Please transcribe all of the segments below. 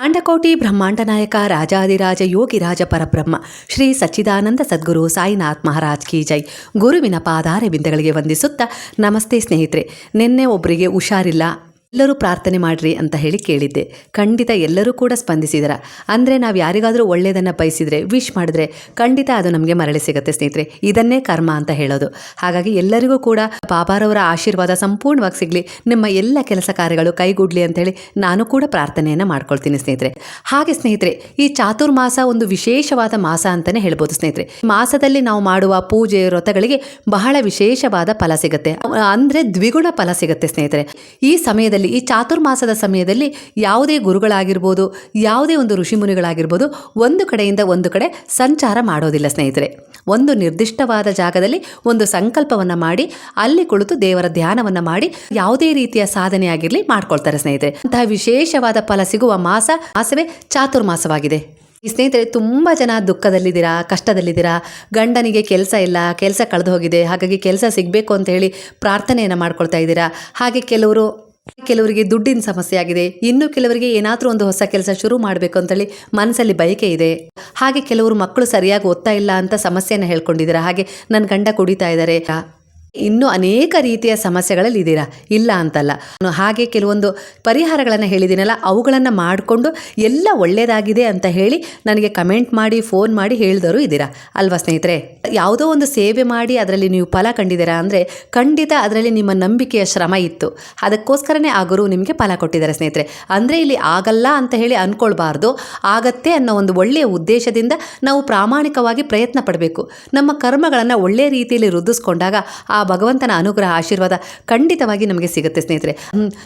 ಅಂಡಕೋಟಿ ಬ್ರಹ್ಮಾಂಡ ನಾಯಕ ರಾಜಾದಿರಾಜ ಯೋಗಿರಾಜ ಪರಬ್ರಹ್ಮ, ಶ್ರೀ ಸಚ್ಚಿದಾನಂದ ಸದ್ಗುರು ಸಾಯಿನಾಥ್ ಮಹಾರಾಜ್ ಕಿ ಜೈ. ಗುರುವಿನ ಪಾದಾರೆ ಬಿಂದಗಳಿಗೆ ವಂದಿಸುತ್ತಾ ನಮಸ್ತೆ ಸ್ನೇಹಿತರೆ, ನಿನ್ನೆ ಒಬ್ಬರಿಗೆ ಹುಷಾರಿಲ್ಲ ಎಲ್ಲರೂ ಪ್ರಾರ್ಥನೆ ಮಾಡ್ರಿ ಅಂತ ಹೇಳಿ ಕೇಳಿದ್ದೆ. ಖಂಡಿತ ಎಲ್ಲರೂ ಕೂಡ ಸ್ಪಂದಿಸಿದರ. ಅಂದರೆ ನಾವು ಯಾರಿಗಾದರೂ ಒಳ್ಳೆಯದನ್ನು ಬಯಸಿದರೆ ವಿಶ್ ಮಾಡಿದ್ರೆ ಖಂಡಿತ ಅದು ನಮಗೆ ಮರಳಿ ಸಿಗುತ್ತೆ ಸ್ನೇಹಿತರೆ. ಇದನ್ನೇ ಕರ್ಮ ಅಂತ ಹೇಳೋದು. ಹಾಗಾಗಿ ಎಲ್ಲರಿಗೂ ಕೂಡ ಬಾಬಾರವರ ಆಶೀರ್ವಾದ ಸಂಪೂರ್ಣವಾಗಿ ಸಿಗಲಿ. ನಿಮ್ಮ ಎಲ್ಲ ಕೆಲಸ ಕಾರ್ಯಗಳು ಕೈಗೂಡ್ಲಿ ಅಂತೇಳಿ ನಾನು ಕೂಡ ಪ್ರಾರ್ಥನೆಯನ್ನು ಮಾಡ್ಕೊಳ್ತೀನಿ ಸ್ನೇಹಿತರೆ. ಹಾಗೆ ಸ್ನೇಹಿತರೆ, ಈ ಚಾತುರ್ಮಾಸ ಒಂದು ವಿಶೇಷವಾದ ಮಾಸ ಅಂತಲೇ ಹೇಳ್ಬೋದು ಸ್ನೇಹಿತರೆ. ಮಾಸದಲ್ಲಿ ನಾವು ಮಾಡುವ ಪೂಜೆ, ವ್ರತಗಳಿಗೆ ಬಹಳ ವಿಶೇಷವಾದ ಫಲ ಸಿಗುತ್ತೆ. ಅಂದರೆ ದ್ವಿಗುಣ ಫಲ ಸಿಗುತ್ತೆ ಸ್ನೇಹಿತರೆ. ಈ ಸಮಯದಲ್ಲಿ ಈ ಚಾತುರ್ಮಾಸದ ಸಮಯದಲ್ಲಿ ಯಾವುದೇ ಗುರುಗಳಾಗಿರ್ಬೋದು, ಯಾವುದೇ ಒಂದು ಋಷಿಮುನಿಗಳಾಗಿರ್ಬೋದು ಒಂದು ಕಡೆಯಿಂದ ಒಂದು ಕಡೆ ಸಂಚಾರ ಮಾಡೋದಿಲ್ಲ ಸ್ನೇಹಿತರೆ. ಒಂದು ನಿರ್ದಿಷ್ಟವಾದ ಜಾಗದಲ್ಲಿ ಒಂದು ಸಂಕಲ್ಪವನ್ನು ಮಾಡಿ, ಅಲ್ಲಿ ಕುಳಿತು ದೇವರ ಧ್ಯಾನವನ್ನು ಮಾಡಿ, ಯಾವುದೇ ರೀತಿಯ ಸಾಧನೆ ಆಗಿರಲಿ ಮಾಡ್ಕೊಳ್ತಾರೆ ಸ್ನೇಹಿತರೆ. ಅಂತಹ ವಿಶೇಷವಾದ ಫಲ ಸಿಗುವ ಮಾಸ, ಮಾಸವೇ ಚಾತುರ್ಮಾಸವಾಗಿದೆ. ಈ ಸ್ನೇಹಿತರೆ, ತುಂಬ ಜನ ದುಃಖದಲ್ಲಿದ್ದೀರಾ, ಕಷ್ಟದಲ್ಲಿದ್ದೀರಾ, ಗಂಡನಿಗೆ ಕೆಲಸ ಇಲ್ಲ, ಕೆಲಸ ಕಳೆದು ಹೋಗಿದೆ, ಹಾಗಾಗಿ ಕೆಲಸ ಸಿಗಬೇಕು ಅಂತ ಹೇಳಿ ಪ್ರಾರ್ಥನೆಯನ್ನು ಮಾಡ್ಕೊಳ್ತಾ ಇದ್ದೀರಾ, ಹಾಗೆ ಕೆಲವರು ಕೆಲವರಿಗೆ ದುಡ್ಡಿನ ಸಮಸ್ಯೆ ಆಗಿದೆ. ಇನ್ನು ಕೆಲವರಿಗೆ ಏನಾದರೂ ಒಂದು ಹೊಸ ಕೆಲಸ ಶುರು ಮಾಡಬೇಕು ಅಂತೇಳಿ ಮನಸ್ಸಲ್ಲಿ ಬಯಕೆ ಇದೆ. ಹಾಗೆ ಕೆಲವರು ಮಕ್ಕಳು ಸರಿಯಾಗಿ ಓದ್ತಾ ಇಲ್ಲ ಅಂತ ಸಮಸ್ಯೆಯನ್ನು ಹೇಳ್ಕೊಂಡಿದ್ದೀರಾ. ಹಾಗೆ ನನ್ನ ಗಂಡ ಕುಡಿತಾ ಇದ್ದಾರೆ. ಇನ್ನೂ ಅನೇಕ ರೀತಿಯ ಸಮಸ್ಯೆಗಳಲ್ಲಿ ಇದ್ದೀರಾ? ಇಲ್ಲ ಅಂತಲ್ಲ. ಹಾಗೆ ಕೆಲವೊಂದು ಪರಿಹಾರಗಳನ್ನು ಹೇಳಿದ್ದೀನಲ್ಲ, ಅವುಗಳನ್ನು ಮಾಡಿಕೊಂಡು ಎಲ್ಲ ಒಳ್ಳೆಯದಾಗಿದೆ ಅಂತ ಹೇಳಿ ನನಗೆ ಕಮೆಂಟ್ ಮಾಡಿ, ಫೋನ್ ಮಾಡಿ ಹೇಳಿದವರು ಇದ್ದೀರಾ? ಅಲ್ವಾ ಸ್ನೇಹಿತರೆ? ಯಾವುದೋ ಒಂದು ಸೇವೆ ಮಾಡಿ ಅದರಲ್ಲಿ ನೀವು ಫಲ ಕಂಡಿದ್ದೀರಾ ಅಂದರೆ ಖಂಡಿತ ಅದರಲ್ಲಿ ನಿಮ್ಮ ನಂಬಿಕೆಯ ಶ್ರಮ ಇತ್ತು. ಅದಕ್ಕೋಸ್ಕರನೇ ಆ ಗುರು ನಿಮಗೆ ಫಲ ಕೊಟ್ಟಿದ್ದಾರೆ ಸ್ನೇಹಿತರೆ. ಅಂದರೆ ಇಲ್ಲಿ ಆಗಲ್ಲ ಅಂತ ಹೇಳಿ ಅಂದ್ಕೊಳ್ಬಾರ್ದು ಆಗತ್ತೆ ಅನ್ನೋ ಒಂದು ಒಳ್ಳೆಯ ಉದ್ದೇಶದಿಂದ ನಾವು ಪ್ರಾಮಾಣಿಕವಾಗಿ ಪ್ರಯತ್ನ ಪಡಬೇಕು. ನಮ್ಮ ಕರ್ಮಗಳನ್ನು ಒಳ್ಳೆಯ ರೀತಿಯಲ್ಲಿ ವೃದ್ಧಿಸ್ಕೊಂಡಾಗ ಆ ಭಗವಂತನ ಅನುಗ್ರಹ, ಆಶೀರ್ವಾದ ಖಂಡಿತವಾಗಿ ನಮಗೆ ಸಿಗುತ್ತೆ ಸ್ನೇಹಿತರೆ.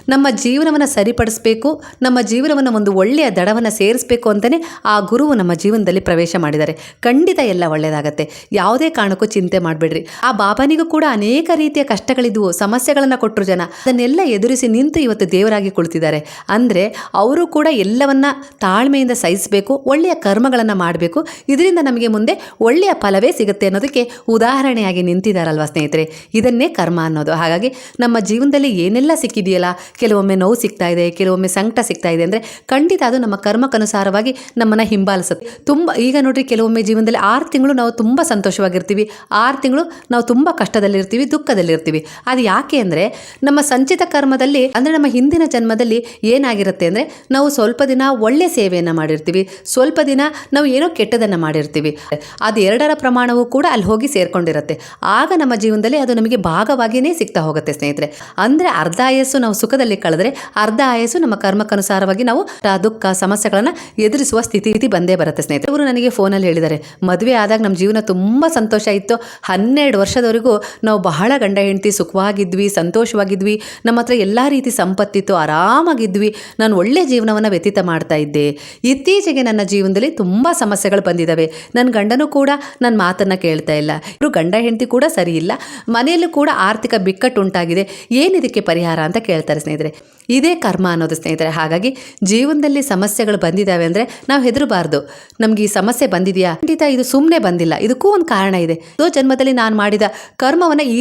ನಮ್ಮ ಜೀವನವನ್ನು ಸರಿಪಡಿಸಬೇಕು, ನಮ್ಮ ಜೀವನವನ್ನು ಒಂದು ಒಳ್ಳೆಯ ದಡವನ್ನು ಸೇರಿಸಬೇಕು ಅಂತಲೇ ಆ ಗುರುವು ನಮ್ಮ ಜೀವನದಲ್ಲಿ ಪ್ರವೇಶ ಮಾಡಿದ್ದಾರೆ. ಖಂಡಿತ ಎಲ್ಲ ಒಳ್ಳೆಯದಾಗತ್ತೆ. ಯಾವುದೇ ಕಾರಣಕ್ಕೂ ಚಿಂತೆ ಮಾಡಬೇಡ್ರಿ. ಆ ಬಾಬನಿಗೂ ಕೂಡ ಅನೇಕ ರೀತಿಯ ಕಷ್ಟಗಳಿದ್ದವು ಸಮಸ್ಯೆಗಳನ್ನು ಕೊಟ್ಟರು ಜನ. ಅದನ್ನೆಲ್ಲ ಎದುರಿಸಿ ನಿಂತು ಇವತ್ತು ದೇವರಾಗಿ ಕುಳಿತಿದ್ದಾರೆ. ಅಂದರೆ ಅವರು ಕೂಡ ಎಲ್ಲವನ್ನ ತಾಳ್ಮೆಯಿಂದ ಸಹಿಸಬೇಕು, ಒಳ್ಳೆಯ ಕರ್ಮಗಳನ್ನು ಮಾಡಬೇಕು. ಇದರಿಂದ ನಮಗೆ ಮುಂದೆ ಒಳ್ಳೆಯ ಫಲವೇ ಸಿಗುತ್ತೆ ಅನ್ನೋದಕ್ಕೆ ಉದಾಹರಣೆಯಾಗಿ ನಿಂತಿದ್ದಾರಲ್ವ ಸ್ನೇಹಿತರೆ. ಇದನ್ನೇ ಕರ್ಮ ಅನ್ನೋದು. ಹಾಗಾಗಿ ನಮ್ಮ ಜೀವನದಲ್ಲಿ ಏನೆಲ್ಲ ಸಿಕ್ಕಿದೆಯಲ್ಲ, ಕೆಲವೊಮ್ಮೆ ನೋವು ಸಿಗ್ತಾ ಇದೆ, ಕೆಲವೊಮ್ಮೆ ಸಂಕಟ ಸಿಗ್ತಾ ಇದೆ ಅಂದರೆ ಖಂಡಿತ ಅದು ನಮ್ಮ ಕರ್ಮಕ್ಕನುಸಾರವಾಗಿ ನಮ್ಮನ್ನು ಹಿಂಬಾಲಿಸುತ್ತೆ. ತುಂಬ, ಈಗ ನೋಡ್ರಿ ಕೆಲವೊಮ್ಮೆ ಜೀವನದಲ್ಲಿ ಆರು ತಿಂಗಳು ನಾವು ತುಂಬ ಸಂತೋಷವಾಗಿರ್ತೀವಿ. ಆರು ತಿಂಗಳು ನಾವು ತುಂಬ ಕಷ್ಟದಲ್ಲಿರ್ತೀವಿ, ದುಃಖದಲ್ಲಿರ್ತೀವಿ. ಅದು ಯಾಕೆ ಅಂದರೆ ನಮ್ಮ ಸಂಚಿತ ಕರ್ಮದಲ್ಲಿ ಅಂದರೆ ನಮ್ಮ ಹಿಂದಿನ ಜನ್ಮದಲ್ಲಿ ಏನಾಗಿರುತ್ತೆ ಅಂದರೆ ನಾವು ಸ್ವಲ್ಪ ದಿನ ಒಳ್ಳೆ ಸೇವೆಯನ್ನು ಮಾಡಿರ್ತೀವಿ. ಸ್ವಲ್ಪ ದಿನ ನಾವು ಏನೋ ಕೆಟ್ಟದನ್ನು ಮಾಡಿರ್ತೀವಿ. ಅದು ಎರಡರ ಪ್ರಮಾಣವೂ ಕೂಡ ಅಲ್ಲಿ ಹೋಗಿ ಸೇರ್ಕೊಂಡಿರುತ್ತೆ. ಆಗ ನಮ್ಮ ಜೀವನದಲ್ಲಿ ಅದು ನಮಗೆ ಭಾಗವಾಗಿಯೇ ಸಿಗ್ತಾ ಹೋಗುತ್ತೆ, ಸ್ನೇಹಿತರೆ. ಅಂದರೆ ಅರ್ಧ ಆಯಸ್ಸು ನಾವು ಸುಖದಲ್ಲಿ ಕಳೆದ್ರೆ ಅರ್ಧ ಆಯಸ್ಸು ನಮ್ಮ ಕರ್ಮಕ್ಕನುಸಾರವಾಗಿ ನಾವು ದುಃಖ, ಸಮಸ್ಯೆಗಳನ್ನು ಎದುರಿಸುವ ಸ್ಥಿತಿ ಸ್ಥಿತಿ ಬಂದೇ ಬರುತ್ತೆ, ಸ್ನೇಹಿತರೆ. ಇವರು ನನಗೆ ಫೋನಲ್ಲಿ ಹೇಳಿದ್ದಾರೆ, ಮದುವೆ ಆದಾಗ ನಮ್ಮ ಜೀವನ ತುಂಬ ಸಂತೋಷ ಇತ್ತು. ಹನ್ನೆರಡು ವರ್ಷದವರೆಗೂ ನಾವು ಬಹಳ ಗಂಡ ಹೆಂಡತಿ, ಸುಖವಾಗಿದ್ವಿ, ಸಂತೋಷವಾಗಿದ್ವಿ. ನಮ್ಮ ಹತ್ರ ಎಲ್ಲ ರೀತಿ ಸಂಪತ್ತಿತ್ತು, ಆರಾಮಾಗಿದ್ವಿ. ನಾನು ಒಳ್ಳೆ ಜೀವನವನ್ನು ವ್ಯತೀತ ಮಾಡ್ತಾ ಇದ್ದೆ. ಇತ್ತೀಚೆಗೆ ನನ್ನ ಜೀವನದಲ್ಲಿ ತುಂಬ ಸಮಸ್ಯೆಗಳು ಬಂದಿದ್ದಾವೆ ನನ್ನ ಗಂಡನೂ ಕೂಡ ನನ್ನ ಮಾತನ್ನು ಕೇಳ್ತಾ ಇಲ್ಲ. ಇವರು ಗಂಡ ಹೆಂಡತಿ ಕೂಡ ಸರಿ ಇಲ್ಲ. ಮನೆಯಲ್ಲೂ ಕೂಡ ಆರ್ಥಿಕ ಬಿಕ್ಕಟ್ಟು ಉಂಟಾಗಿದೆ. ಏನಿದಕ್ಕೆ ಪರಿಹಾರ ಅಂತ ಕೇಳ್ತಾರೆ ಸ್ನೇಹಿತರೆ? ಇದೇ ಕರ್ಮ ಅನ್ನೋದು ಸ್ನೇಹಿತರೆ. ಹಾಗಾಗಿ ಜೀವನದಲ್ಲಿ ಸಮಸ್ಯೆಗಳು ಬಂದಿದ್ದಾವೆ ಅಂದರೆ ನಾವು ಹೆದರಬಾರ್ದು. ನಮ್ಗೆ ಈ ಸಮಸ್ಯೆ ಬಂದಿದೆಯಾ? ಖಂಡಿತ ಇದು ಸುಮ್ಮನೆ ಬಂದಿಲ್ಲ. ಇದಕ್ಕೂ ಒಂದು ಕಾರಣ ಇದೆ. ಸೊ ಜನ್ಮದಲ್ಲಿ ನಾನು ಮಾಡಿದ ಕರ್ಮವನ್ನು ಈ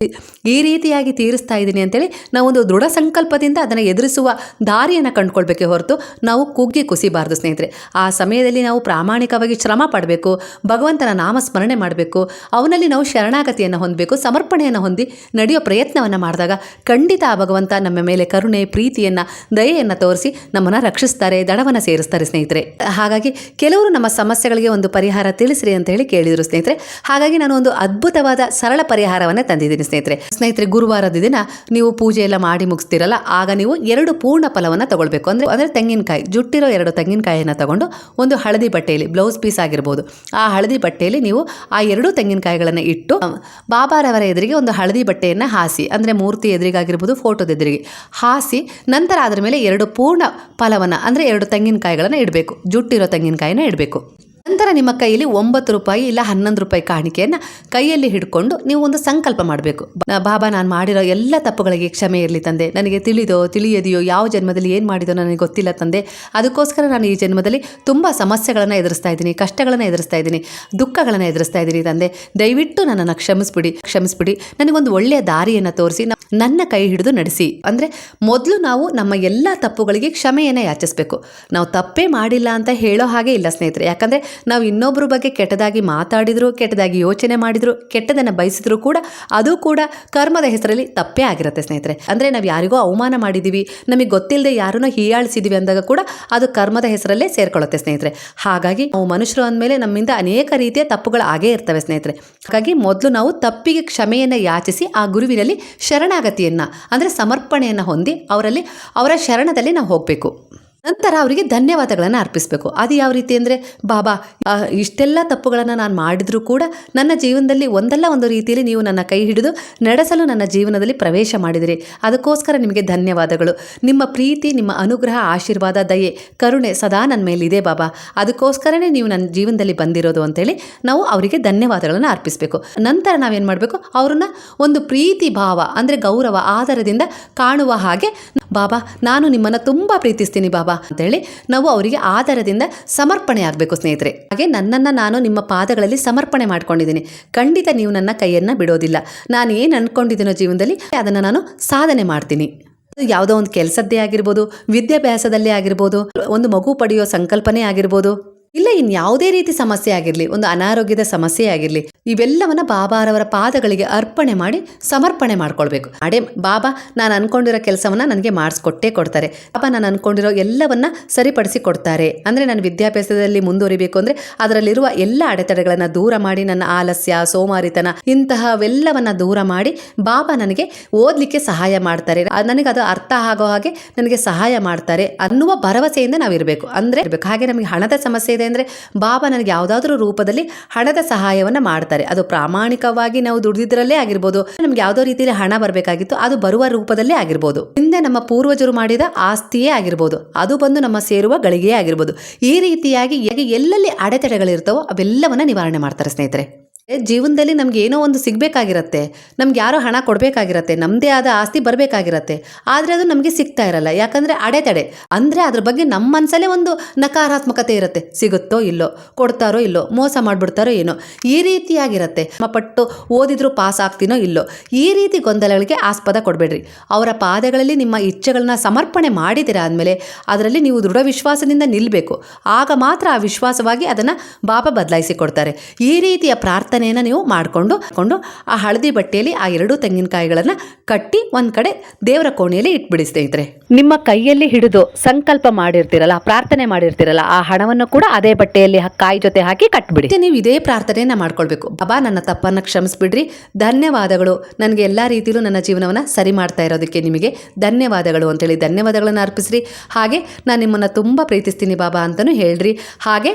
ಈ ರೀತಿಯಾಗಿ ತೀರಿಸ್ತಾ ಇದ್ದೀನಿ ಅಂತೇಳಿ ನಾವೊಂದು ದೃಢ ಸಂಕಲ್ಪದಿಂದ ಅದನ್ನು ಎದುರಿಸುವ ದಾರಿಯನ್ನು ಕಂಡುಕೊಳ್ಬೇಕೆ ಹೊರತು ನಾವು ಕುಗ್ಗಿ ಕುಸಿಬಾರ್ದು ಸ್ನೇಹಿತರೆ. ಆ ಸಮಯದಲ್ಲಿ ನಾವು ಪ್ರಾಮಾಣಿಕವಾಗಿ ಶ್ರಮ ಪಡಬೇಕು, ಭಗವಂತನ ನಾಮಸ್ಮರಣೆ ಮಾಡಬೇಕು, ಅವನಲ್ಲಿ ನಾವು ಶರಣಾಗತಿಯನ್ನು ಹೊಂದಬೇಕು, ಸಮರ್ಪಣೆಯನ್ನು ಹೊಂದಿ ನಡೆಯೋ ಪ್ರಯತ್ನವನ್ನು ಮಾಡಿದಾಗ ಖಂಡಿತ ಆ ಭಗವಂತ ನಮ್ಮ ಮೇಲೆ ಕರುಣೆ, ಪ್ರೀತಿಯನ್ನು, ದಯೆಯನ್ನು ತೋರಿಸಿ ನಮ್ಮನ್ನು ರಕ್ಷಿಸ್ತಾರೆ ದಡವನ್ನು ಸೇರಿಸ್ತಾರೆ ಸ್ನೇಹಿತರೆ. ಹಾಗಾಗಿ ಕೆಲವರು ನಮ್ಮ ಸಮಸ್ಯೆಗಳಿಗೆ ಒಂದು ಪರಿಹಾರ ತಿಳಿಸ್ರಿ ಅಂತ ಹೇಳಿ ಕೇಳಿದರು ಸ್ನೇಹಿತರೆ. ಹಾಗಾಗಿ ನಾನು ಒಂದು ಅದ್ಭುತವಾದ, ಸರಳ ಪರಿಹಾರವನ್ನು ತಂದಿದ್ದೀನಿ ಸ್ನೇಹಿತರೆ. ಸ್ನೇಹಿತರೆ, ಗುರುವಾರದ ದಿನ ನೀವು ಪೂಜೆ ಎಲ್ಲ ಮಾಡಿ ಮುಗಿಸ್ತಿರಲ್ಲ, ಆಗ ನೀವು ಎರಡು ಪೂರ್ಣ ಫಲವನ್ನು ತಗೊಳ್ಬೇಕು. ಅಂದರೆ ಅಂದರೆ ತೆಂಗಿನಕಾಯಿ, ಜುಟ್ಟಿರೋ ಎರಡು ತೆಂಗಿನಕಾಯಿಯನ್ನು ತಗೊಂಡು ಒಂದು ಹಳದಿ ಬಟ್ಟೆಯಲ್ಲಿ, ಬ್ಲೌಸ್ ಪೀಸ್ ಆಗಿರ್ಬೋದು. ಆ ಹಳದಿ ಬಟ್ಟೆಯಲ್ಲಿ ನೀವು ಆ ಎರಡು ತೆಂಗಿನಕಾಯಿಗಳನ್ನು ಇಟ್ಟು, ಬಾಬಾರವರ ಎದುರಿಗೆ ಒಂದು ಹಳದಿ ಬಟ್ಟೆಯನ್ನು ಹಾಸಿ, ಅಂದರೆ ಮೂರ್ತಿ ಎದುರಿಗಾಗಿರ್ಬೋದು ಫೋಟೋದ ಎದುರಿಗೆ ಹಾಸಿ, ನಂತರ ಅದರ ಮೇಲೆ ಎರಡು ಪೂರ್ಣ ಫಲವನ್ನು, ಅಂದರೆ ಎರಡು ತೆಂಗಿನಕಾಯಿಗಳನ್ನು ಇಡಬೇಕು. ಜುಟ್ಟಿರೋ ತೆಂಗಿನಕಾಯಿನ ಇಡಬೇಕು. ನಂತರ ನಿಮ್ಮ ಕೈಯಲ್ಲಿ ಒಂಬತ್ತು ರೂಪಾಯಿ ಇಲ್ಲ ಹನ್ನೊಂದು ರೂಪಾಯಿ ಕಾಣಿಕೆಯನ್ನು ಕೈಯಲ್ಲಿ ಹಿಡ್ಕೊಂಡು ನೀವು ಒಂದು ಸಂಕಲ್ಪ ಮಾಡಬೇಕು. ಬಾಬಾ, ನಾನು ಮಾಡಿರೋ ಎಲ್ಲ ತಪ್ಪುಗಳಿಗೆ ಕ್ಷಮೆ ಇರಲಿ ತಂದೆ. ನನಗೆ ತಿಳಿದೋ, ತಿಳಿಯದೆಯೋ ಯಾವ ಜನ್ಮದಲ್ಲಿ ಏನು ಮಾಡಿದೋ ನನಗೆ ಗೊತ್ತಿಲ್ಲ ತಂದೆ. ಅದಕ್ಕೋಸ್ಕರ ನಾನು ಈ ಜನ್ಮದಲ್ಲಿ ತುಂಬ ಸಮಸ್ಯೆಗಳನ್ನು ಎದುರಿಸ್ತಾ ಇದ್ದೀನಿ, ಕಷ್ಟಗಳನ್ನು ಎದುರಿಸ್ತಾ ಇದ್ದೀನಿ, ದುಃಖಗಳನ್ನು ಎದುರಿಸ್ತಾ ಇದ್ದೀನಿ ತಂದೆ. ದಯವಿಟ್ಟು ನನ್ನನ್ನು ಕ್ಷಮಿಸ್ಬಿಡಿ ಕ್ಷಮಿಸ್ಬಿಡಿ. ನನಗೊಂದು ಒಳ್ಳೆಯ ದಾರಿಯನ್ನು ತೋರಿಸಿ ನನ್ನ ಕೈ ಹಿಡಿದು ನಡೆಸಿ. ಅಂದರೆ ಮೊದಲು ನಾವು ನಮ್ಮ ಎಲ್ಲ ತಪ್ಪುಗಳಿಗೆ ಕ್ಷಮೆಯನ್ನು ಯಾಚಿಸಬೇಕು. ನಾವು ತಪ್ಪೇ ಮಾಡಿಲ್ಲ ಅಂತ ಹೇಳೋ ಹಾಗೆ ಇಲ್ಲ ಸ್ನೇಹಿತರೆ. ಯಾಕಂದರೆ ನಾವು ಇನ್ನೊಬ್ಬರ ಬಗ್ಗೆ ಕೆಟ್ಟದಾಗಿ ಮಾತಾಡಿದ್ರು, ಕೆಟ್ಟದಾಗಿ ಯೋಚನೆ ಮಾಡಿದ್ರು, ಕೆಟ್ಟದನ್ನು ಬಯಸಿದ್ರು ಕೂಡ ಅದು ಕೂಡ ಕರ್ಮದ ಹೆಸರಲ್ಲಿ ತಪ್ಪೇ ಆಗಿರುತ್ತೆ ಸ್ನೇಹಿತರೆ. ಅಂದರೆ ನಾವು ಯಾರಿಗೋ ಅವಮಾನ ಮಾಡಿದ್ದೀವಿ ನಮಗೆ ಗೊತ್ತಿಲ್ಲದೆ ಯಾರನ್ನೋ ಹೀಯಾಳಿಸಿದ್ದೀವಿ ಅಂದಾಗ ಕೂಡ ಅದು ಕರ್ಮದ ಹೆಸರಲ್ಲೇ ಸೇರ್ಕೊಳ್ಳುತ್ತೆ ಸ್ನೇಹಿತರೆ. ಹಾಗಾಗಿ ನಾವು ಮನುಷ್ಯರು ಅಂದಮೇಲೆ ನಮ್ಮಿಂದ ಅನೇಕ ರೀತಿಯ ತಪ್ಪುಗಳು ಆಗೇ ಇರ್ತವೆ ಸ್ನೇಹಿತರೆ. ಹಾಗಾಗಿ ಮೊದಲು ನಾವು ತಪ್ಪಿಗೆ ಕ್ಷಮೆಯನ್ನು ಯಾಚಿಸಿ ಆ ಗುರುವಿನಲ್ಲಿ ಶರಣಾಗತಿಯನ್ನು, ಅಂದರೆ ಸಮರ್ಪಣೆಯನ್ನು ಹೊಂದಿ ಅವರಲ್ಲಿ, ಅವರ ಶರಣದಲ್ಲಿ ನಾವು ಹೋಗಬೇಕು. ನಂತರ ಅವರಿಗೆ ಧನ್ಯವಾದಗಳನ್ನು ಅರ್ಪಿಸಬೇಕು. ಅದು ಯಾವ ರೀತಿ ಅಂದರೆ, ಬಾಬಾ ಇಷ್ಟೆಲ್ಲ ತಪ್ಪುಗಳನ್ನು ನಾನು ಮಾಡಿದರೂ ಕೂಡ ನನ್ನ ಜೀವನದಲ್ಲಿ ಒಂದಲ್ಲ ಒಂದು ರೀತಿಯಲ್ಲಿ ನೀವು ನನ್ನ ಕೈ ಹಿಡಿದು ನಡೆಸಲು ನನ್ನ ಜೀವನದಲ್ಲಿ ಪ್ರವೇಶ ಮಾಡಿದಿರಿ. ಅದಕ್ಕೋಸ್ಕರ ನಿಮಗೆ ಧನ್ಯವಾದಗಳು. ನಿಮ್ಮ ಪ್ರೀತಿ, ನಿಮ್ಮ ಅನುಗ್ರಹ, ಆಶೀರ್ವಾದ, ದಯೆ, ಕರುಣೆ ಸದಾ ನನ್ನ ಮೇಲಿದೆ ಬಾಬಾ. ಅದಕ್ಕೋಸ್ಕರನೇ ನೀವು ನನ್ನ ಜೀವನದಲ್ಲಿ ಬಂದಿರೋದು ಅಂತೇಳಿ ನಾವು ಅವರಿಗೆ ಧನ್ಯವಾದಗಳನ್ನು ಅರ್ಪಿಸಬೇಕು. ನಂತರ ನಾವೇನು ಮಾಡಬೇಕು? ಅವ್ರನ್ನ ಒಂದು ಪ್ರೀತಿ ಭಾವ, ಅಂದರೆ ಗೌರವ ಆಧಾರದಿಂದ ಕಾಣುವ ಹಾಗೆ ಬಾಬಾ, ನಾನು ನಿಮ್ಮನ್ನು ತುಂಬ ಪ್ರೀತಿಸ್ತೀನಿ ಬಾಬಾ ಅಂತೇಳಿ ನಾವು ಅವರಿಗೆ ಆಧಾರದಿಂದ ಸಮರ್ಪಣೆ ಆಗಬೇಕು ಸ್ನೇಹಿತರೆ. ಹಾಗೆ ನನ್ನನ್ನು ನಾನು ನಿಮ್ಮ ಪಾದಗಳಲ್ಲಿ ಸಮರ್ಪಣೆ ಮಾಡ್ಕೊಂಡಿದ್ದೀನಿ. ಖಂಡಿತ ನೀವು ನನ್ನ ಕೈಯನ್ನು ಬಿಡೋದಿಲ್ಲ. ನಾನು ಏನು ಅಂದ್ಕೊಂಡಿದ್ದೀನೋ ಜೀವನದಲ್ಲಿ ಅದನ್ನು ನಾನು ಸಾಧನೆ ಮಾಡ್ತೀನಿ. ಯಾವುದೋ ಒಂದು ಕೆಲಸದ್ದೇ ಆಗಿರ್ಬೋದು, ವಿದ್ಯಾಭ್ಯಾಸದಲ್ಲೇ ಆಗಿರ್ಬೋದು, ಒಂದು ಮಗು ಪಡೆಯೋ ಸಂಕಲ್ಪನೆ ಆಗಿರ್ಬೋದು. ಇಲ್ಲ ಇನ್ಯಾವುದೇ ರೀತಿ ಸಮಸ್ಯೆ ಆಗಿರಲಿ, ಒಂದು ಅನಾರೋಗ್ಯದ ಸಮಸ್ಯೆ ಆಗಿರಲಿ, ಇವೆಲ್ಲವನ್ನ ಬಾಬಾರವರ ಪಾದಗಳಿಗೆ ಅರ್ಪಣೆ ಮಾಡಿ ಸಮರ್ಪಣೆ ಮಾಡ್ಕೊಳ್ಬೇಕು. ಅಡೆ ಬಾಬಾ, ನಾನು ಅನ್ಕೊಂಡಿರೋ ಕೆಲಸವನ್ನ ನನಗೆ ಮಾಡಿಸ್ಕೊಟ್ಟೇ ಕೊಡ್ತಾರೆ. ಬಾಬಾ, ನಾನು ಅನ್ಕೊಂಡಿರೋ ಎಲ್ಲವನ್ನ ಸರಿಪಡಿಸಿ ಕೊಡ್ತಾರೆ. ಅಂದರೆ ನಾನು ವಿದ್ಯಾಭ್ಯಾಸದಲ್ಲಿ ಮುಂದುವರಿಬೇಕು ಅಂದರೆ ಅದರಲ್ಲಿರುವ ಎಲ್ಲ ಅಡೆತಡೆಗಳನ್ನು ದೂರ ಮಾಡಿ, ನನ್ನ ಆಲಸ್ಯ, ಸೋಮಾರಿತನ ಇಂತಹವೆಲ್ಲವನ್ನ ದೂರ ಮಾಡಿ ಬಾಬಾ ನನಗೆ ಓದಲಿಕ್ಕೆ ಸಹಾಯ ಮಾಡ್ತಾರೆ. ನನಗೆ ಅದು ಅರ್ಥ ಆಗೋ ಹಾಗೆ ನನಗೆ ಸಹಾಯ ಮಾಡ್ತಾರೆ ಅನ್ನುವ ಭರವಸೆಯಿಂದ ನಾವಿರಬೇಕು. ಅಂದರೆ ಹಾಗೆ ನಮಗೆ ಹಣದ ಸಮಸ್ಯೆ ಅಂದರೆ ಬಾಬಾ ನನಗೆ ಯಾವುದಾದ್ರೂ ರೂಪದಲ್ಲಿ ಹಣದ ಸಹಾಯವನ್ನು ಮಾಡ್ತಾರೆ. ಅದು ಪ್ರಾಮಾಣಿಕವಾಗಿ ನಾವು ದುಡಿದಿದ್ರಲ್ಲೇ ಆಗಿರ್ಬೋದು, ನಮ್ಗೆ ಯಾವುದೋ ರೀತಿಯಲ್ಲಿ ಹಣ ಬರಬೇಕಾಗಿತ್ತು, ಅದು ಬರುವ ರೂಪದಲ್ಲೇ ಆಗಿರ್ಬೋದು. ಹಿಂದೆ ನಮ್ಮ ಪೂರ್ವಜರು ಮಾಡಿದ ಆಸ್ತಿಯೇ ಆಗಿರ್ಬೋದು, ಅದು ಬಂದು ನಮ್ಮ ಸೇರುವ ಗಳಿಗೆಯೇ ಆಗಿರ್ಬೋದು. ಈ ರೀತಿಯಾಗಿ ಎಲ್ಲೆಲ್ಲಿ ಅಡೆತಡೆಗಳಿರ್ತವೋ ಅವೆಲ್ಲವನ್ನ ನಿವಾರಣೆ ಮಾಡ್ತಾರೆ ಸ್ನೇಹಿತರೆ. ಜೀವನದಲ್ಲಿ ನಮ್ಗೆ ಏನೋ ಒಂದು ಸಿಗಬೇಕಾಗಿರತ್ತೆ. ನಮ್ಗೆ ಯಾರೋ ಹಣ ಕೊಡಬೇಕಾಗಿರತ್ತೆ. ನಮ್ಮದೇ ಆದ ಆಸ್ತಿ ಬರಬೇಕಾಗಿರತ್ತೆ. ಆದರೆ ಅದು ನಮಗೆ ಸಿಗ್ತಾ ಇರಲ್ಲ. ಯಾಕಂದರೆ ಅಡೆತಡೆ. ಅಂದರೆ ಅದ್ರ ಬಗ್ಗೆ ನಮ್ಮ ಮನಸ್ಸಲ್ಲೇ ಒಂದು ನಕಾರಾತ್ಮಕತೆ ಇರುತ್ತೆ. ಸಿಗುತ್ತೋ ಇಲ್ಲೋ, ಕೊಡ್ತಾರೋ ಇಲ್ಲೋ, ಮೋಸ ಮಾಡಿಬಿಡ್ತಾರೋ ಏನೋ, ಈ ರೀತಿಯಾಗಿರತ್ತೆ. ನಮ್ಮ ಪಟ್ಟು ಓದಿದ್ರು ಪಾಸ್ ಆಗ್ತೀನೋ ಇಲ್ಲೋ, ಈ ರೀತಿ ಗೊಂದಲಗಳಿಗೆ ಆಸ್ಪದ ಕೊಡಬೇಡ್ರಿ. ಅವರ ಪಾದಗಳಲ್ಲಿ ನಿಮ್ಮ ಇಚ್ಛೆಗಳನ್ನ ಸಮರ್ಪಣೆ ಮಾಡಿದಿರ ಆದಮೇಲೆ ಅದರಲ್ಲಿ ನೀವು ದೃಢ ವಿಶ್ವಾಸದಿಂದ ನಿಲ್ಲಬೇಕು ಆಗ ಮಾತ್ರ ಆ ವಿಶ್ವಾಸವಾಗಿ ಅದನ್ನು ಬಾಬಾ ಬದಲಾಯಿಸಿ ಕೊಡ್ತಾರೆ. ಈ ರೀತಿಯ ಪ್ರಾರ್ಥನೆಯನ್ನು ನೀವು ಮಾಡಿಕೊಂಡು ಕೊಂಡು ಆ ಹಳದಿ ಬಟ್ಟೆಯಲ್ಲಿ ಆ ಎರಡು ತೆಂಗಿನಕಾಯಿಗಳನ್ನು ಕಟ್ಟಿ ಒಂದು ಕಡೆ ದೇವರ ಕೋಣೆಯಲ್ಲಿ ಇಟ್ಬಿಡಿ ಸ್ನೇಹಿತರೆ. ನಿಮ್ಮ ಕೈಯಲ್ಲಿ ಹಿಡಿದು ಸಂಕಲ್ಪ ಮಾಡಿರ್ತೀರಲ್ಲ ಪ್ರಾರ್ಥನೆ ಮಾಡಿರ್ತೀರಲ್ಲ ಆ ಹಣವನ್ನು ಕೂಡ ಅದೇ ಬಟ್ಟೆಯಲ್ಲಿ ಕಾಯಿ ಜೊತೆ ಹಾಕಿ ಕಟ್ಬಿಡಿ. ನೀವು ಇದೇ ಪ್ರಾರ್ಥನೆಯನ್ನ ಮಾಡ್ಕೊಳ್ಬೇಕು. ಬಾಬಾ ನನ್ನ ತಪ್ಪನ್ನು ಕ್ಷಮಿಸ್ಬಿಡ್ರಿ. ಧನ್ಯವಾದಗಳು. ನನಗೆ ಎಲ್ಲ ರೀತಿಯಲ್ಲೂ ನನ್ನ ಜೀವನವನ್ನು ಸರಿ ಮಾಡ್ತಾ ಇರೋದಕ್ಕೆ ನಿಮಗೆ ಧನ್ಯವಾದಗಳು ಅಂತೇಳಿ ಧನ್ಯವಾದಗಳನ್ನು ಅರ್ಪಿಸ್ರಿ. ಹಾಗೆ ನಾನು ನಿಮ್ಮನ್ನು ತುಂಬ ಪ್ರೀತಿಸ್ತೀನಿ ಬಾಬಾ ಅಂತಲೂ ಹೇಳ್ರಿ. ಹಾಗೆ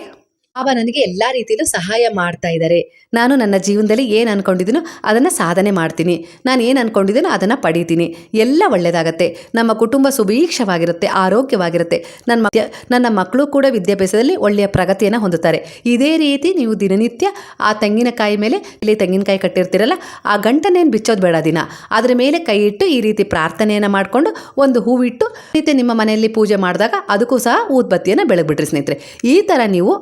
ಬಾಬಾ ನನಗೆ ಎಲ್ಲ ರೀತಿಯಲ್ಲೂ ಸಹಾಯ ಮಾಡ್ತಾ ಇದ್ದಾರೆ ನಾನು ನನ್ನ ಜೀವನದಲ್ಲಿ ಏನು ಅನ್ಕೊಂಡಿದ್ದೀನೋ ಅದನ್ನು ಸಾಧನೆ ಮಾಡ್ತೀನಿ. ನಾನು ಏನು ಅನ್ಕೊಂಡಿದ್ದೀನೋ ಅದನ್ನು ಪಡೀತೀನಿ. ಎಲ್ಲ ಒಳ್ಳೆಯದಾಗತ್ತೆ ನಮ್ಮ ಕುಟುಂಬ ಸುಭೀಕ್ಷವಾಗಿರುತ್ತೆ, ಆರೋಗ್ಯವಾಗಿರುತ್ತೆ. ನನ್ನ ನನ್ನ ಮಕ್ಕಳು ಕೂಡ ವಿದ್ಯಾಭ್ಯಾಸದಲ್ಲಿ ಒಳ್ಳೆಯ ಪ್ರಗತಿಯನ್ನು ಹೊಂದುತ್ತಾರೆ. ಇದೇ ರೀತಿ ನೀವು ದಿನನಿತ್ಯ ಆ ತೆಂಗಿನಕಾಯಿ ಮೇಲೆ, ಇಲ್ಲಿ ತೆಂಗಿನಕಾಯಿ ಕಟ್ಟಿರ್ತೀರಲ್ಲ, ಆ ಗಂಟನೇನು ಬಿಚ್ಚೋದು ಬೇಡ ದಿನ. ಅದರ ಮೇಲೆ ಕೈ ಇಟ್ಟು ಈ ರೀತಿ ಪ್ರಾರ್ಥನೆಯನ್ನು ಮಾಡಿಕೊಂಡು ಒಂದು ಹೂವಿಟ್ಟು ರೀತಿ ನಿಮ್ಮ ಮನೆಯಲ್ಲಿ ಪೂಜೆ ಮಾಡಿದಾಗ ಅದಕ್ಕೂ ಸಹ ಊದ್ಬತ್ತಿಯನ್ನು ಬೆಳಗ್ಬಿಟ್ರಿ ಸ್ನೇಹಿತರೆ. ಈ ಥರ ನೀವು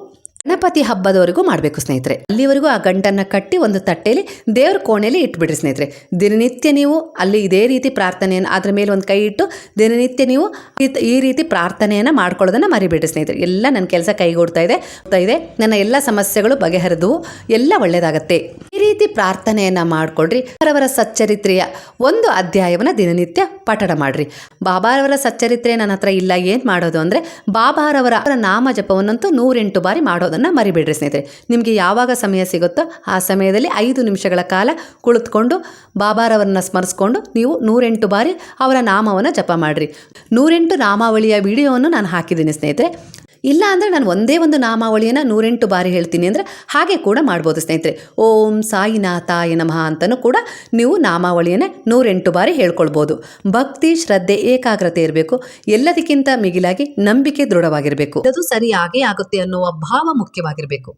ಗಣಪತಿ ಹಬ್ಬದವರೆಗೂ ಮಾಡಬೇಕು ಸ್ನೇಹಿತರೆ. ಅಲ್ಲಿವರೆಗೂ ಆ ಗಂಟನ್ನು ಕಟ್ಟಿ ಒಂದು ತಟ್ಟೆಯಲ್ಲಿ ದೇವ್ರ ಕೋಣೆಯಲ್ಲಿ ಇಟ್ಬಿಡ್ರಿ ಸ್ನೇಹಿತರೆ. ದಿನನಿತ್ಯ ನೀವು ಅಲ್ಲಿ ಇದೇ ರೀತಿ ಪ್ರಾರ್ಥನೆಯನ್ನು ಅದರ ಮೇಲೆ ಒಂದು ಕೈ ಇಟ್ಟು ದಿನನಿತ್ಯ ನೀವು ಈ- ರೀತಿ ಪ್ರಾರ್ಥನೆಯನ್ನು ಮಾಡ್ಕೊಳ್ಳೋದನ್ನು ಮರಿಬೇಡಿ ಸ್ನೇಹಿತರೆ. ಎಲ್ಲ ನನ್ನ ಕೆಲಸ ಕೈಗೂಡ್ತಾ ಇದೆ ಇದೆ. ನನ್ನ ಎಲ್ಲ ಸಮಸ್ಯೆಗಳು ಬಗೆಹರಿದು ಎಲ್ಲ ಒಳ್ಳೆಯದಾಗತ್ತೆ ಈ ರೀತಿ ಪ್ರಾರ್ಥನೆಯನ್ನು ಮಾಡಿಕೊಡ್ರಿ ಅವರವರ ಸಚ್ಚರಿತ್ರೆಯ ಒಂದು ಅಧ್ಯಾಯವನ್ನು ದಿನನಿತ್ಯ ಪಠಣ ಮಾಡ್ರಿ. ಬಾಬಾರವರ ಸಚ್ಚರಿತ್ರೆ ನನ್ನ ಹತ್ರ ಇಲ್ಲ, ಏನು ಮಾಡೋದು ಅಂದರೆ, ಬಾಬಾರವರ ನಾಮ ಜಪವನ್ನಂತೂ ನೂರೆಂಟು ಬಾರಿ ಮಾಡೋದನ್ನು ಮರಿಬೇಡ್ರಿ ಸ್ನೇಹಿತರೆ. ನಿಮಗೆ ಯಾವಾಗ ಸಮಯ ಸಿಗುತ್ತೋ ಆ ಸಮಯದಲ್ಲಿ ಐದು ನಿಮಿಷಗಳ ಕಾಲ ಕುಳಿತುಕೊಂಡು ಬಾಬಾರವರನ್ನ ಸ್ಮರಿಸ್ಕೊಂಡು ನೀವು ನೂರೆಂಟು ಬಾರಿ ಅವರ ನಾಮವನ್ನು ಜಪ ಮಾಡಿರಿ. ನೂರೆಂಟು ನಾಮಾವಳಿಯ ವಿಡಿಯೋವನ್ನು ನಾನು ಹಾಕಿದ್ದೀನಿ ಸ್ನೇಹಿತರೆ. ಇಲ್ಲ ಅಂದರೆ ನಾನು ಒಂದೇ ಒಂದು ನಾಮಾವಳಿಯನ್ನು ನೂರೆಂಟು ಬಾರಿ ಹೇಳ್ತೀನಿ ಅಂದರೆ ಹಾಗೆ ಕೂಡ ಮಾಡ್ಬೋದು ಸ್ನೇಹಿತರೆ. ಓಂ ಸಾಯಿನಾಥಾಯ ನಮಃ ಅಂತಲೂ ಕೂಡ ನೀವು ನಾಮಾವಳಿಯನ್ನೇ ನೂರೆಂಟು ಬಾರಿ ಹೇಳ್ಕೊಳ್ಬೋದು. ಭಕ್ತಿ, ಶ್ರದ್ಧೆ, ಏಕಾಗ್ರತೆ ಇರಬೇಕು. ಎಲ್ಲದಕ್ಕಿಂತ ಮಿಗಿಲಾಗಿ ನಂಬಿಕೆ ದೃಢವಾಗಿರಬೇಕು. ಅದು ಸರಿಯಾಗೇ ಆಗುತ್ತೆ ಅನ್ನುವ ಭಾವ ಮುಖ್ಯವಾಗಿರಬೇಕು.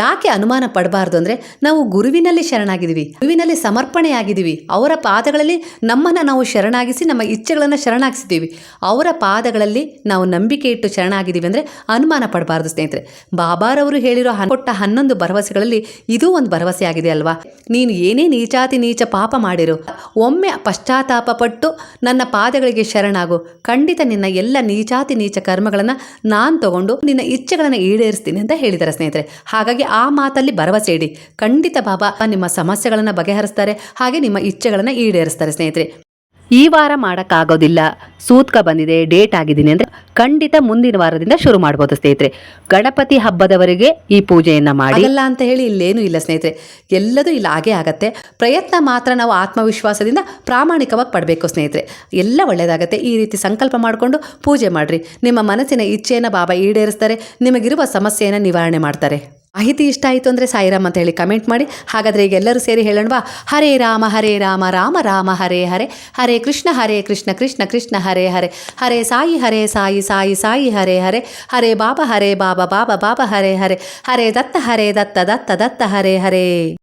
ಯಾಕೆ ಅನುಮಾನ ಪಡಬಾರ್ದು ಅಂದರೆ ನಾವು ಗುರುವಿನಲ್ಲಿ ಶರಣಾಗಿದ್ದೀವಿ, ಗುರುವಿನಲ್ಲಿ ಸಮರ್ಪಣೆಯಾಗಿದ್ದೀವಿ. ಅವರ ಪಾದಗಳಲ್ಲಿ ನಮ್ಮನ್ನು ನಾವು ಶರಣಾಗಿಸಿ ನಮ್ಮ ಇಚ್ಛೆಗಳನ್ನು ಶರಣಾಗಿಸಿದ್ದೀವಿ. ಅವರ ಪಾದಗಳಲ್ಲಿ ನಾವು ನಂಬಿಕೆ ಇಟ್ಟು ಶರಣಾಗಿದ್ದೀವಿ ಅಂದರೆ ಅನುಮಾನ ಪಡಬಾರ್ದು ಸ್ನೇಹಿತರೆ. ಬಾಬಾರವರು ಹೇಳಿರೋ ಕೊಟ್ಟ ಹನ್ನೊಂದು ಭರವಸೆಗಳಲ್ಲಿ ಇದೂ ಒಂದು ಭರವಸೆ ಆಗಿದೆ ಅಲ್ವಾ? ನೀನು ಏನೇ ನೀಚಾತಿ ನೀಚ ಪಾಪ ಮಾಡಿರು, ಒಮ್ಮೆ ಪಶ್ಚಾತ್ತಾಪ ಪಟ್ಟು ನನ್ನ ಪಾದಗಳಿಗೆ ಶರಣಾಗು. ಖಂಡಿತ ನಿನ್ನ ಎಲ್ಲ ನೀಚಾತಿ ನೀಚ ಕರ್ಮಗಳನ್ನು ನಾನು ತಗೊಂಡು ನಿನ್ನ ಇಚ್ಛೆಗಳನ್ನು ಈಡೇರಿಸ್ತೀನಿ ಅಂತ ಹೇಳಿದ್ದಾರೆ ಸ್ನೇಹಿತರೆ. ಹಾಗಾಗಿ ಆ ಮಾತಲ್ಲಿ ಭರವಸೆ ಇಡಿ. ಖಂಡಿತ ಬಾಬಾ, ನಿಮ್ಮ ಸಮಸ್ಯೆಗಳನ್ನು ಬಗೆಹರಿಸ್ತಾರೆ, ಹಾಗೆ ನಿಮ್ಮ ಇಚ್ಛೆಗಳನ್ನು ಈಡೇರಿಸ್ತಾರೆ ಸ್ನೇಹಿತರೆ. ಈ ವಾರ ಮಾಡೋಕ್ಕಾಗೋದಿಲ್ಲ. ಸೂತ್ಕ ಬಂದಿದೆ, ಡೇಟ್ ಆಗಿದ್ದೀನಿ ಅಂದರೆ ಖಂಡಿತ ಮುಂದಿನ ವಾರದಿಂದ ಶುರು ಮಾಡ್ಬೋದು ಸ್ನೇಹಿತರೆ. ಗಣಪತಿ ಹಬ್ಬದವರೆಗೆ ಈ ಪೂಜೆಯನ್ನು ಮಾಡಿ. ಇಲ್ಲ ಅಂತ ಹೇಳಿ ಇಲ್ಲೇನೂ ಇಲ್ಲ ಸ್ನೇಹಿತರೆ. ಎಲ್ಲದೂ ಇಲ್ಲ, ಹಾಗೆ ಆಗತ್ತೆ. ಪ್ರಯತ್ನ ಮಾತ್ರ ನಾವು ಆತ್ಮವಿಶ್ವಾಸದಿಂದ ಪ್ರಾಮಾಣಿಕವಾಗಿ ಪಡಬೇಕು ಸ್ನೇಹಿತರೆ. ಎಲ್ಲ ಒಳ್ಳೆಯದಾಗತ್ತೆ ಈ ರೀತಿ ಸಂಕಲ್ಪ ಮಾಡಿಕೊಂಡು ಪೂಜೆ ಮಾಡಿರಿ. ನಿಮ್ಮ ಮನಸ್ಸಿನ ಇಚ್ಛೆಯನ್ನು ಬಾಬಾ ಈಡೇರಿಸ್ತಾರೆ. ನಿಮಗಿರುವ ಸಮಸ್ಯೆಯನ್ನು ನಿವಾರಣೆ ಮಾಡ್ತಾರೆ. ಮಾಹಿತಿ ಇಷ್ಟ ಆಯಿತು ಅಂದರೆ ಸಾಯಿರಾಮ್ ಅಂತ ಹೇಳಿ ಕಮೆಂಟ್ ಮಾಡಿ. ಹಾಗಾದರೆ ಈಗ ಎಲ್ಲರೂ ಸೇರಿ ಹೇಳೋಣವಾ? ಹರೇ ರಾಮ ಹರೇ ರಾಮ ರಾಮ ರಾಮ, ಹರೇ ಹರೇ. ಹರೇ ಕೃಷ್ಣ ಹರೇ ಕೃಷ್ಣ ಕೃಷ್ಣ ಕೃಷ್ಣ, ಹರೇ ಹರೇ. ಹರೇ ಸಾಯಿ ಹರೇ ಸಾಯಿ ಸಾಯಿ ಸಾಯಿ, ಹರೇ ಹರೇ. ಹರೇ ಬಾಬಾ ಹರೇ ಬಾಬಾ ಬಾಬಾ ಬಾಬಾ, ಹರೇ ಹರೇ. ಹರೇ ದತ್ತ ಹರೇ ದತ್ತ ದತ್ತ ದತ್ತ, ಹರೇ ಹರೇ.